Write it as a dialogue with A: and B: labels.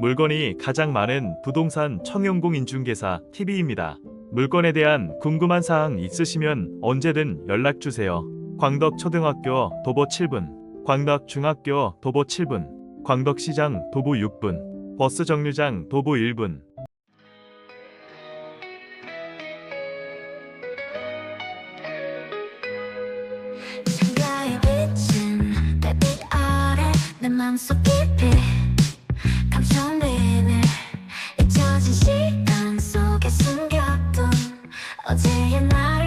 A: 물건이 가장 많은 부동산 청용공 인중개사 TV입니다. 물건에 대한 궁금한 사항 있으시면 언제든 연락 주세요. 광덕초등학교 도보 7분, 광덕중학교 도보 7분, 광덕시장 도보 6분, 버스 정류장 도보 1분,
B: 생각에 비친 별빛 아래 내 맘속 깊이 시간 속에 숨겼던 어제의 나